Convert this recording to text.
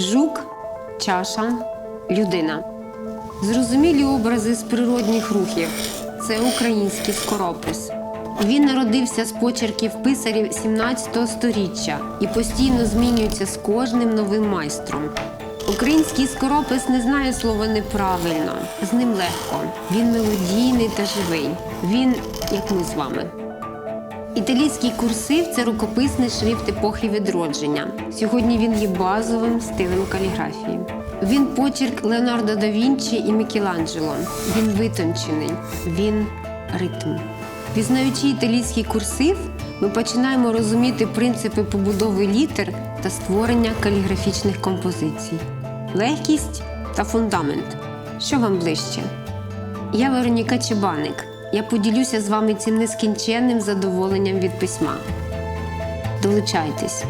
Жук, чаша, людина. Зрозумілі образи з природних рухів. Це український скоропис. Він народився з почерків писарів 17 століття і постійно змінюється з кожним новим майстром. Український скоропис не знає слова неправильно, з ним легко. Він мелодійний та живий. Він, як ми з вами. Італійський курсив це рукописний шрифт епохи відродження. Сьогодні він є базовим стилем каліграфії. Він почерк Леонардо да Вінчі і Мікеланджело. Він витончений, він ритм. Пізнаючи італійський курсив, ми починаємо розуміти принципи побудови літер та створення каліграфічних композицій. Легкість та фундамент. Що вам ближче? Я Вероніка Чебаник. Я поділюся з вами цим нескінченним задоволенням від письма. Долучайтесь!